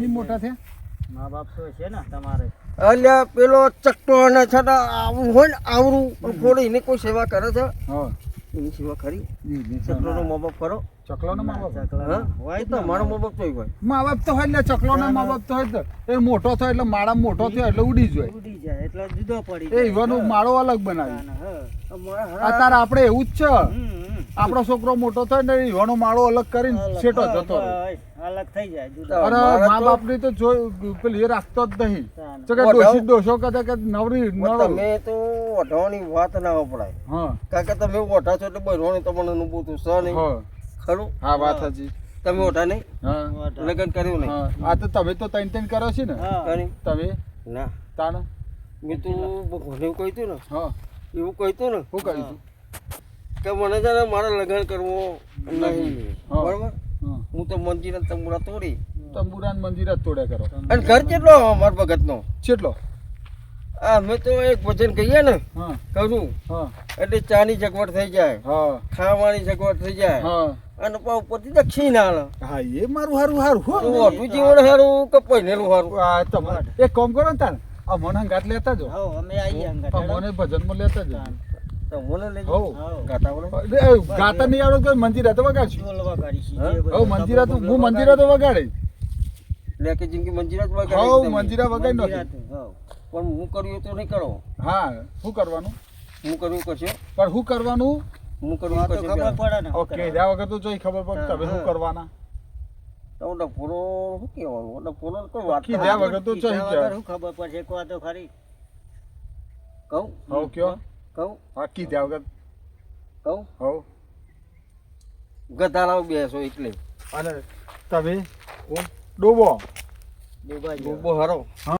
નહીં મોટા થયા? મા બાપ તો છે ને તમારે. અલ્યા પેલો ચકટો અને છતાં આવું હોય ને આવરું પણ થોડી એની કોઈ સેવા કરે છે? હા. એની સેવા ખરી? ચકલો નો ચકલોનો મા બાપ કરો ચકલોનો મા બાપ? હોય તો મારો મા બાપ તો હોય. મા બાપ તો હોય ને ચકલોનો મા બાપ તો હોય એ મોટો થયો એટલે માળા મોટો થયો એટલે ઉડી જાય ઉડી જાય એટલે જુદો પડી એ ઈવાનો માળો અલગ બનાવી અત્યારે આપણે એવું જ છે. આપણો છોકરો મોટો થાય ને યુવાનો માળો અલગ કરીને છેટો જતો અલગ થઈ જાય અરે મા બાપની તો જોઈ પેલી એ રાખતો જ નહીં. તાન. તો કે ઓઢાવ. ડોશી કદા કે નવરી તમે તો ઓઢવાની વાત ના વપરાય. હા. કારણ કે તમે ઓઢા છો એટલે બહેરોની તમને અનુભૂતું છે નહીં. ખરું? હા વાત હજી તમે ઓઢા નહીં? હા. લગ્ન કર્યું નહીં? હા. આ તો તમે તો ત્રણ ત્રણ કરો છો ને? તમે? ના. તાણ? મેં તું ભગવાને એવું કહ્યું ને. હા. એવું કહ્યું તું ને? શું કહ્યું તું? કે મને છે ને મારે લગ્ન કરવો નહીં. હા. બરાબર? હું તો મંદિર તંબુરા તોડી. તંબુરા મંદિર જ તોડ્યા કરો. અને ઘર કેટલો અમાર ભગતનો? કેટલો? આ અમે તો એક ભજન કહીએ ને કહું ચા એટલે ચાની સગવડ થઈ જાય. હા. ખાવાની સગવડ થઈ જાય. અને ઉપરથી દક્ષિણ આલે હા એ મારું હારું હારું. તો હો ઓઢું જીવન હારું કે પહેરેલું હારું? આ તમારે એક કામ કરો ને તાર. આ મને ગાંઠ લેતા જો. હા અમે આવીએ અંગત. મને મને ભજનમાં લેતા જો. તો. ગાતા બોલે. એ ગાતા નહીં આવડે તો મંદિર હતો વગાડશું. વગાડીશું. હા? મંદિરા તો હું તો વગાડે. લે કે જિંદગી મંજીરા જ વગાડી તમે. વગાડી મંદિર નાખી. હતું, હઉ. પણ હું કર્યું તો નહીં કરો. હા શું કરવાનું? હું કર્યું કરશે પણ શું કરવાનું? હું ખબર પડે ને ઓકે જ્યાં વગર તો જોઈ ખબર પડે તમે શું કરવાના. તો ડફોરો શું કહેવાનું? ડફોરો કોઈ વાત કીધા વગર તો જોઈ શું ખબર પડશે કહો તો ખરી. કહું? હવ કયો કહું? પાકી ત્યાં વગર કહું? હવ. ગધારાઓ બેસો એટલે. અને તમે? ડોબો. બહુ હારો.